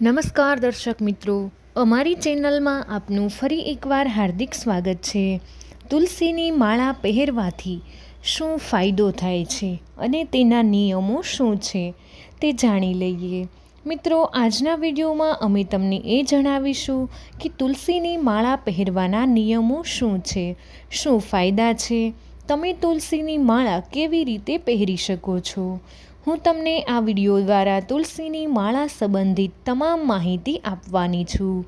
નમસ્કાર દર્શક મિત્રો. અમારી ચેનલમાં આપનું ફરી એકવાર હાર્દિક સ્વાગત છે. તુલસીની માળા પહેરવાથી શું ફાયદો થાય છે અને તેના નિયમો શું છે તે જાણી લઈએ. મિત્રો, આજના વિડીયોમાં અમે તમને એ જણાવીશું કે તુલસીની માળા પહેરવાના નિયમો શું છે, શું ફાયદા છે, તમે તુલસીની માળા કેવી રીતે પહેરી શકો છો હું તમને આ વીડિયો દ્વારા તુલસીની માળા સંબંધિત તમામ માહિતી આપવાની છું.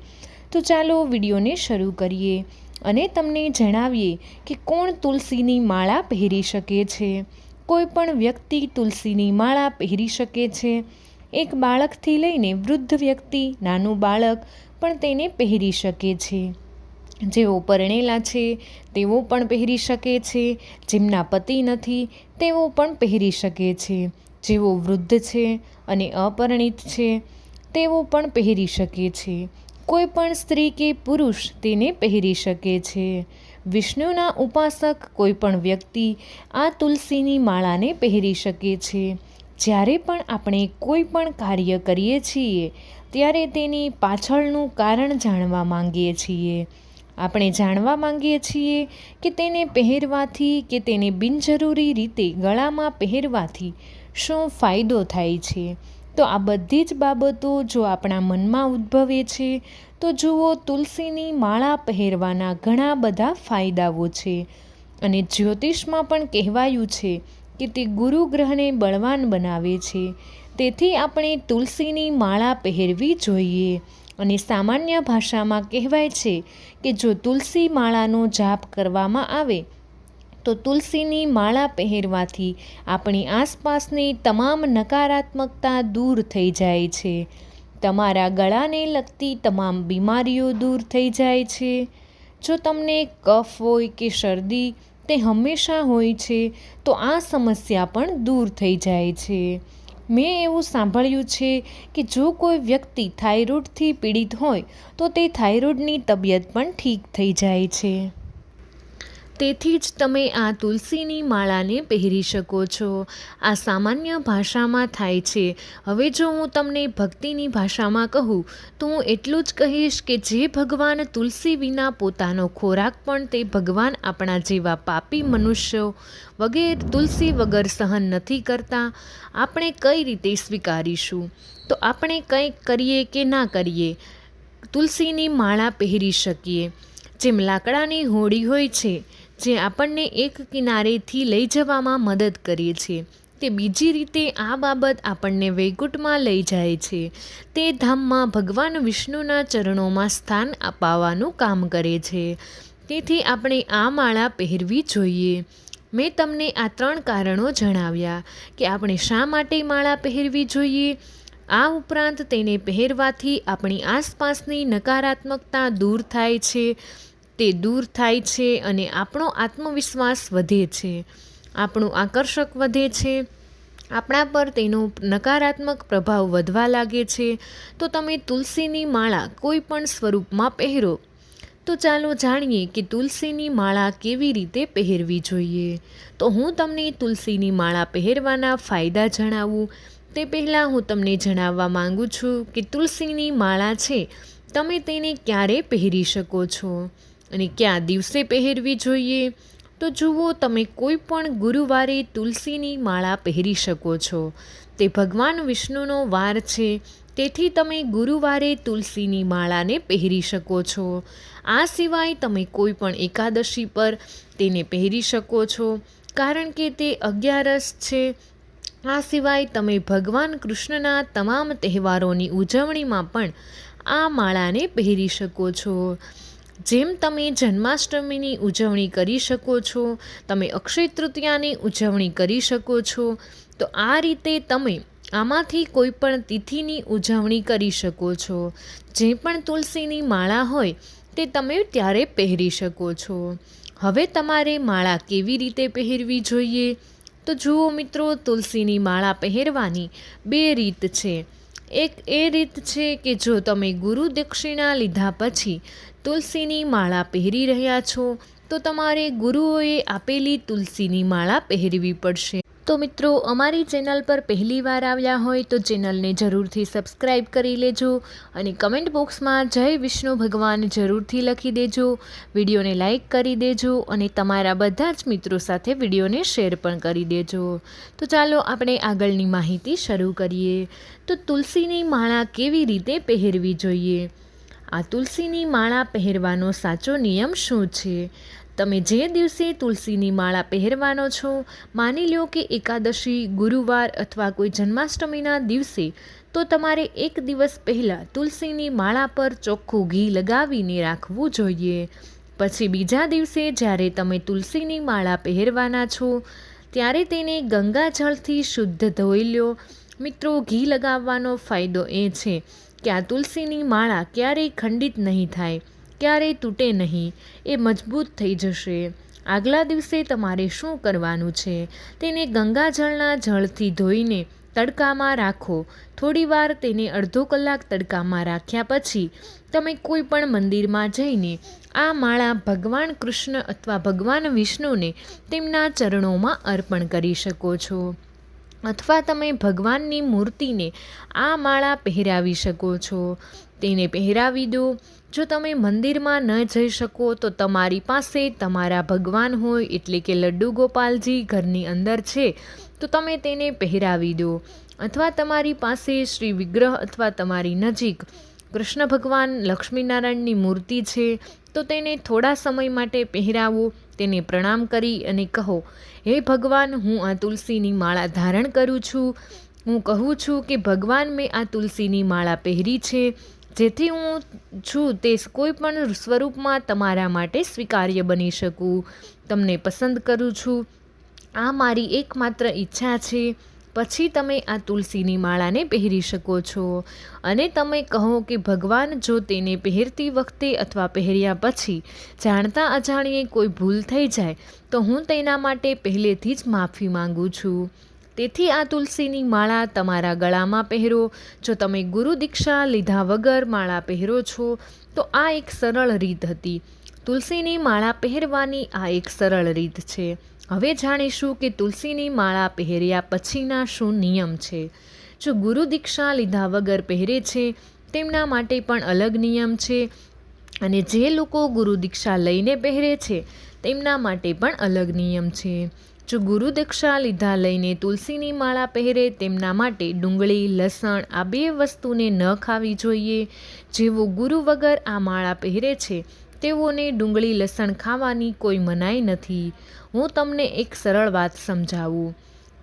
તો ચાલો વિડીયોને શરૂ કરીએ અને તમને જણાવીએ કે કોણ તુલસીની માળા પહેરી શકે છે. કોઈ પણ વ્યક્તિ તુલસીની માળા પહેરી શકે છે. એક બાળકથી લઈને વૃદ્ધ વ્યક્તિ, નાનું બાળક પણ તેને પહેરી શકે છે. જેઓ પરણેલા છે, તેઓ પણ પહેરી શકે છે. જેમના પતિ નથી, તેઓ પણ પહેરી શકે છે. જેઓ વૃદ્ધ છે અને અપરિણિત છે, તેઓ પણ પહેરી શકે છે. કોઈ પણ સ્ત્રી કે પુરુષ તેને પહેરી શકે છે. વિષ્ણુના ઉપાસક કોઈ પણ વ્યક્તિ આ તુલસીની માળાને પહેરી શકે છે. જ્યારે પણ આપણે કોઈ પણ કાર્ય કરીએ છીએ, ત્યારે તેની પાછળનું કારણ જાણવા માંગીએ છીએ. આપણે જાણવા માંગીએ છીએ કે તેને પહેરવાથી કે તેને બિનજરૂરી રીતે ગળામાં પહેરવાથી શું ફાયદો થાય છે? તો આ બધી જ બાબતો જો આપણા મનમાં ઉદ્ભવે છે, તો જુઓ તુલસીની માળા પહેરવાના ઘણા બધા ફાયદાઓ છે. અને જ્યોતિષમાં પણ કહેવાયું છે કે તે ગુરુ ગ્રહને બળવાન બનાવે છે. તેથી આપણે તુલસીની માળા પહેરવી જોઈએ. અને સામાન્ય ભાષામાં કહેવાય છે કે જો તુલસી માળાનો જાપ કરવામાં આવે તો તુલસીની માળા પહેરવાથી આપણી આસપાસની તમામ નકારાત્મકતા દૂર થઈ જાય છે. તમારા ગળાને લગતી તમામ બીમારીઓ દૂર થઈ જાય છે. જો તમને કફ હોય કે શરદી તે હંમેશા હોય છે, તો આ સમસ્યા પણ દૂર થઈ જાય છે. મેં એવું સાંભળ્યું છે કે જો કોઈ વ્યક્તિ થાઇરોઇડથી પીડિત હોય, તો તે થાઇરોઇડની તબિયત પણ ઠીક થઈ જાય છે. તેથી જ તમે આ તુલસીની માળાને પહેરી શકો છો. આ સામાન્ય ભાષામાં થાય છે. હવે જો હું તમને ભક્તિની ભાષામાં કહું, તો હું એટલું જ કહીશ કે જે ભગવાન તુલસી વિના પોતાનો ખોરાક પણ તે ભગવાન આપણા જેવા પાપી મનુષ્યો વગેરે તુલસી વગર સહન નથી કરતા, આપણે કઈ રીતે સ્વીકારીશું? તો આપણે કંઈક કરીએ કે ના કરીએ? તુલસીની માળા પહેરી શકીએ. જેમ લાકડાની હોડી હોય છે જે આપણને એક કિનારેથી લઈ જવામાં મદદ કરે છે. તે બીજી રીતે આ બાબત આપણને વૈકુંઠમાં લઈ જાય છે. તે ધામમાં ભગવાન વિષ્ણુના ચરણોમાં સ્થાન અપાવવાનું કામ કરે છે. તેથી આપણે આ માળા પહેરવી જોઈએ. મેં તમને આ ત્રણ કારણો જણાવ્યા કે આપણે શા માટે માળા પહેરવી જોઈએ. આ ઉપરાંત તેને પહેરવાથી આપણી આસપાસની નકારાત્મકતા દૂર થાય છે. તે દૂર થાય છે અને આપણો આત્મવિશ્વાસ વધે છે. આપણું આકર્ષક વધે છે. આપણા પર તેનો નકારાત્મક પ્રભાવ વધવા લાગે છે. તો તમે તુલસીની માળા કોઈ પણ સ્વરૂપમાં પહેરો. તો ચાલો જાણીએ કે તુલસીની માળા કેવી રીતે પહેરવી જોઈએ. તો હું તમને તુલસીની માળા પહેરવાના ફાયદા જણાવું. તે પહેલાં હું તમને જણાવવા માગું છું કે તુલસીની માળા છે. તમે તેને ક્યારે પહેરી શકો છો? અને ક્યાં દિવસે પહેરવી જોઈએ? તો જુઓ, તમે કોઈ પણ ગુરુવારે તુલસીની માળા પહેરી શકો છો. તે ભગવાન વિષ્ણુનો વાર છે. તેથી તમે ગુરુવારે તુલસીની માળાને પહેરી શકો છો. આ સિવાય તમે કોઈ પણ એકાદશી પર તેને પહેરી શકો છો. કારણ કે તે અગિયારસ છે. આ સિવાય તમે ભગવાન કૃષ્ણના તમામ તહેવારોની ઉજવણીમાં પણ આ માળાને પહેરી શકો છો. જેમ તમે જન્માષ્ટમીની ઉજવણી કરી શકો છો, તમે અક્ષય તૃતીયાની ઉજવણી કરી શકો છો, તો આ રીતે તમે આમાંથી કોઈ પણ તિથિની ઉજવણી કરી શકો છો. જે પણ તુલસીની માળા હોય, તે તમે ત્યારે પહેરી શકો છો. હવે તમારે માળા કેવી રીતે પહેરવી જોઈએ? તો જુઓ મિત્રો, તુલસીની માળા પહેરવાની બે રીત છે. એક એ રીત છે કે જો તમે ગુરુ દક્ષિણા લીધા પછી તુલસીની માળા પહેરી રહ્યા છો, તો તમારે ગુરુઓએ આપેલી તુલસીની માળા પહેરવી પડશે. તો મિત્રો, અમારી ચેનલ પર પહેલી વાર આવ્યા હોય તો ચેનલને જરૂરથી સબસ્ક્રાઈબ કરી લેજો અને કમેન્ટ બોક્સમાં જય વિષ્ણુ ભગવાન જરૂરથી લખી દેજો, વિડીયોને લાઈક કરી દેજો અને તમારા બધા જ મિત્રો સાથે વિડીયોને શેર પણ કરી દેજો. તો ચાલો આપણે આગળની માહિતી શરૂ કરીએ. તો તુલસીની માળા કેવી રીતે પહેરવી જોઈએ? આ તુલસીની માળા પહેરવાનો સાચો નિયમ શું છે? તમે જે દિવસે તુલસીની માળા પહેરવાનો છો, માની લો કે એકાદશી, ગુરુવાર અથવા કોઈ જન્માષ્ટમીના દિવસે, તો તમારે એક દિવસ પહેલાં તુલસીની માળા પર ચોખ્ખું ઘી લગાવીને રાખવું જોઈએ. પછી બીજા દિવસે જ્યારે તમે તુલસીની માળા પહેરવાના છો, ત્યારે તેને ગંગાજળથી શુદ્ધ ધોઈ લો મિત્રો, ઘી લગાવવાનો ફાયદો એ છે કે આ તુલસીની માળા ક્યારેય ખંડિત નહીં થાય, ક્યારેય તૂટે નહીં, એ મજબૂત થઈ જશે. આગલા દિવસે તમારે શું કરવાનું છે? તેને ગંગાજળના જળથી ધોઈને તડકામાં રાખો. થોડીવાર તેને અડધો કલાક તડકામાં રાખ્યા પછી તમે કોઈ પણ મંદિરમાં જઈને આ માળા ભગવાન કૃષ્ણ અથવા ભગવાન વિષ્ણુને તેમના ચરણોમાં અર્પણ કરી શકો છો. અથવા તમે ભગવાનની મૂર્તિને આ માળા પહેરાવી શકો છો. તેને પહેરાવી દો. જો તમે મંદિરમાં ન જઈ શકો, તો તમારી પાસે તમારા ભગવાન હોય, એટલે કે લડ્ડુ ગોપાલજી ઘરની અંદર છે, તો તમે તેને પહેરાવી દો. અથવા તમારી પાસે શ્રી વિગ્રહ અથવા તમારી નજીક કૃષ્ણ ભગવાન લક્ષ્મીનારાયણની મૂર્તિ છે, તો તેને થોડા સમય માટે પહેરાવો. તેને પ્રણામ કરી અને કહો, હે ભગવાન, હું આ તુલસીની માળા ધારણ કરું છું. હું કહું છું કે, ભગવાન, મેં આ તુલસીની માળા પહેરી છે. જેથી હું છું તે કોઈ પણ સ્વરૂપમાં તમારા માટે સ્વીકાર્ય બની શકું. તમને પસંદ કરું છું. આ મારી એકમાત્ર ઈચ્છા છે. પછી તમે આ તુલસીની માળાને પહેરી શકો છો. અને તમે કહો કે ભગવાન જો તેને પહેરતી વખતે અથવા પહેર્યા પછી જાણતા અજાણીએ કોઈ ભૂલ થઈ જાય, તો હું તેના માટે પહેલેથી જ માફી માંગુ છું. તેથી આ તુલસીની માળા તમારા ગળામાં પહેરો. જો તમે ગુરુ દીક્ષા લીધા વગર માળા પહેરો છો, તો આ એક સરળ રીત હતી. તુલસીની માળા પહેરવાની આ એક સરળ રીત છે. હવે જાણીશું કે તુલસીની માળા પહેર્યા પછીના શું નિયમ છે. જો ગુરુ દીક્ષા લીધા વગર પહેરે છે, તેમના માટે પણ અલગ નિયમ છે. અને જે લોકો ગુરુ દીક્ષા લઈને પહેરે છે, તેમના માટે પણ અલગ નિયમ છે. જો ગુરુ દીક્ષા લીધા લઈને તુલસીની માળા પહેરે, તેમના માટે ડુંગળી, લસણ આ બે વસ્તુને ન ખાવી જોઈએ. જેવો ગુરુ વગર આ માળા પહેરે છે તેઓને ડુંગળી લસણ ખાવાની કોઈ મનાઈ નથી. હું તમને એક સરળ વાત સમજાવું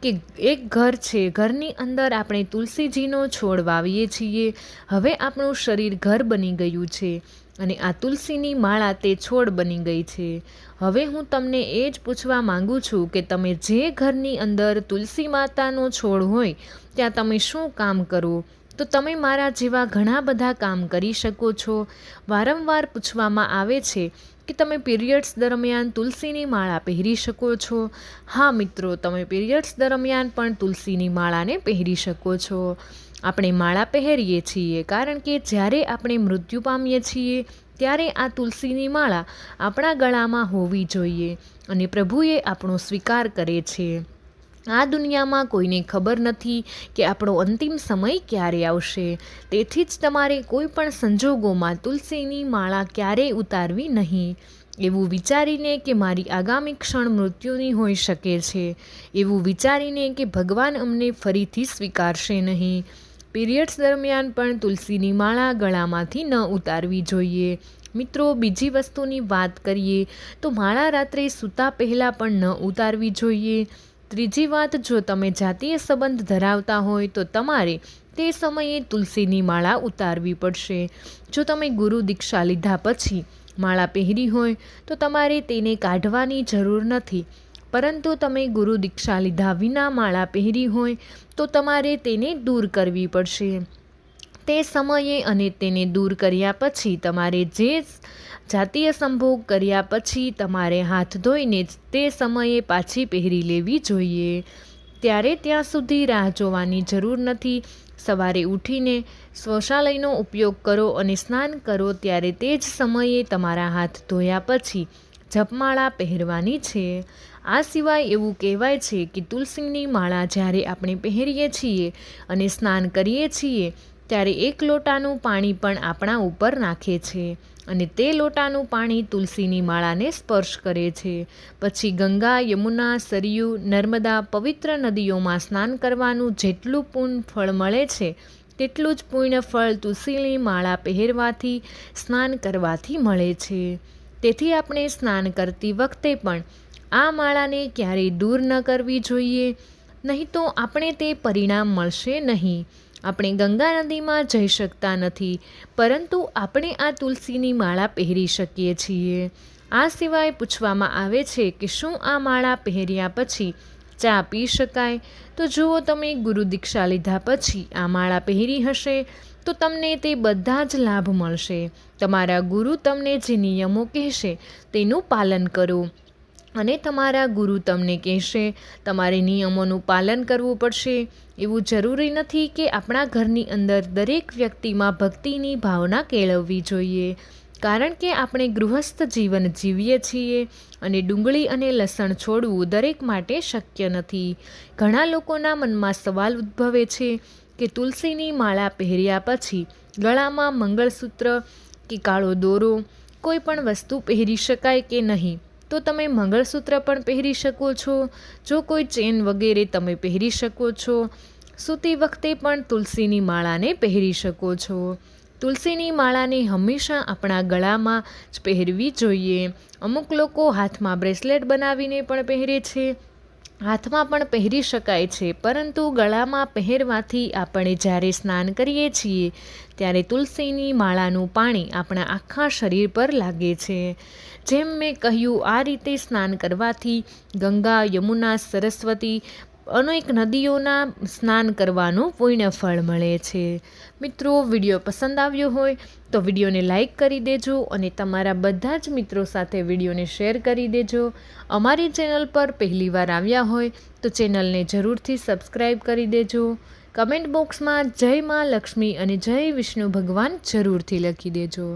કે એક ઘર છે, ઘરની અંદર આપણે તુલસીજીનો છોડ વાવીએ છીએ. હવે આપણું શરીર ઘર બની ગયું છે અને આ તુલસીની માળા તે છોડ બની ગઈ છે. હવે હું તમને એ જ પૂછવા માંગુ છું કે તમે જે ઘરની અંદર તુલસી માતાનો છોડ હોય, ત્યાં તમે શું કામ કરો? તો તમે મારા જેવા ઘણા બધા કામ કરી શકો છો. વારંવાર પૂછવામાં આવે છે કે તમે પીરિયડ્સ દરમિયાન તુલસીની માળા પહેરી શકો છો. હા મિત્રો, તમે પીરિયડ્સ દરમિયાન પણ તુલસીની માળાને પહેરી શકો છો. આપણે માળા પહેરીએ છીએ કારણ કે જ્યારે આપણે મૃત્યુ પામીએ છીએ ત્યારે આ તુલસીની માળા આપણા ગળામાં હોવી જોઈએ અને પ્રભુએ આપણો સ્વીકાર કરે છે. આ દુનિયામાં કોઈને ખબર નથી કે આપણો અંતિમ સમય ક્યારે આવશે. તેથી જ તમારે કોઈ પણ સંજોગોમાં તુલસીની માળા ક્યારેય ઉતારવી નહીં. એવું વિચારીને કે મારી આગામી ક્ષણ મૃત્યુની હોઈ શકે છે. એવું વિચારીને કે ભગવાન અમને ફરીથી સ્વીકારશે નહીં. પીરિયડ્સ દરમિયાન પણ તુલસીની માળા ગળામાંથી ન ઉતારવી જોઈએ. મિત્રો, બીજી વસ્તુની વાત કરીએ તો માળા રાત્રે સૂતા પહેલાં પણ ન ઉતારવી જોઈએ. ત્રીજી વાત, જો તમે જાતીય સંબંધ ધરાવતા હોય તો તમારે તે સમયે તુલસીની માળા ઉતારવી પડશે. જો તમે ગુરુ દીક્ષા લીધા પછી માળા પહેરી હોય તો તમારે તેને કાઢવાની જરૂર નથી. પરંતુ તમે ગુરુ દીક્ષા લીધા વિના માળા પહેરી હોય તો તમારે તેને દૂર કરવી પડશે. તે સમયે અને તેને દૂર કર્યા પછી તમારે જે જાતીય સંભોગ કર્યા પછી તમારે હાથ ધોઈને જ તે સમયે પાછી પહેરી લેવી જોઈએ. ત્યારે ત્યાં સુધી રાહ જોવાની જરૂર નથી. સવારે ઉઠીને શૌચાલયનો ઉપયોગ કરો અને સ્નાન કરો ત્યારે તે જ સમયે તમારા હાથ ધોયા પછી જપમાળા પહેરવાની છે. આ સિવાય એવું કહેવાય છે કે તુલસીની માળા જ્યારે આપણે પહેરીએ છીએ અને સ્નાન કરીએ છીએ ત્યારે એક લોટાનું પાણી પણ આપણા ઉપર નાખે છે અને તે લોટાનું પાણી તુલસીની માળાને સ્પર્શ કરે છે. પછી ગંગા, યમુના, સરયુ, નર્મદા પવિત્ર નદીઓમાં સ્નાન કરવાનું જેટલું પૂર્ણ ફળ મળે છે, તેટલું જ પૂર્ણ ફળ તુલસીની માળા પહેરવાથી, સ્નાન કરવાથી મળે છે. તેથી આપણે સ્નાન કરતી વખતે પણ આ માળાને ક્યારેય દૂર ન કરવી જોઈએ. નહીં તો આપણે તે પરિણામ મળશે નહીં. આપણે ગંગા નદીમાં જઈ શકતા નથી, પરંતુ આપણે આ તુલસીની માળા પહેરી શકીએ છીએ. આ સિવાય પૂછવામાં આવે છે કે શું આ માળા પહેર્યા પછી ચા પી શકાય? તો જુઓ તમે ગુરુ દીક્ષા લીધા પછી આ માળા પહેરી હશે, તો તમને તે બધા જ લાભ મળશે. તમારા ગુરુ તમને જે નિયમો કહેશે તેનું પાલન કરો. અને તમારા ગુરુ તમને કહેશે, તમારે નિયમોનું પાલન કરવું પડશે. એવું જરૂરી નથી કે આપણા ઘરની અંદર દરેક વ્યક્તિમાં ભક્તિની ભાવના કેળવવી જોઈએ. કારણ કે આપણે ગૃહસ્થ જીવન જીવીએ છીએ અને ડુંગળી અને લસણ છોડવું દરેક માટે શક્ય નથી. ઘણા લોકોના મનમાં સવાલ ઉદ્ભવે છે કે તુલસીની માળા પહેર્યા પછી ગળામાં મંગળસૂત્ર કે કાળો દોરો કોઈ પણ વસ્તુ પહેરી શકાય કે નહીં? તો તમે મંગળસૂત્ર પણ પહેરી શકો છો. જો કોઈ ચેન વગેરે તમે પહેરી શકો છો, સૂતી વખતે પણ તુલસીની માળાને પહેરી શકો છો. તુલસીની માળાને હંમેશા આપણા ગળામાં જ પહેરવી જોઈએ. અમુક લોકો હાથમાં બ્રેસલેટ બનાવીને પણ પહેરે છે. હાથમાં પણ પહેરી શકાય છે, પરંતુ ગળામાં પહેરવાથી આપણે જ્યારે સ્નાન કરીએ છીએ, ત્યારે તુલસીની માળાનું પાણી આપણા આખા શરીર પર લાગે છે. જેમ મેં કહ્યું, આ રીતે સ્નાન કરવાથી ગંગા, યમુના, સરસ્વતી અનેક નદીઓના સ્નાન કરવાનું પુણ્ય ફળ મળે છે. મિત્રો, વીડિયો પસંદ આવ્યો હોય તો વિડીયોને લાઈક કરી દેજો અને તમારા બધા જ મિત્રો સાથે વિડીયોને શેર કરી દેજો. અમારી ચેનલ પર પહેલીવાર આવ્યા હોય તો ચેનલને જરૂરથી સબસ્ક્રાઈબ કરી દેજો. કમેન્ટ બોક્સમાં જય મા લક્ષ્મી અને જય વિષ્ણુ ભગવાન જરૂરથી લખી દેજો.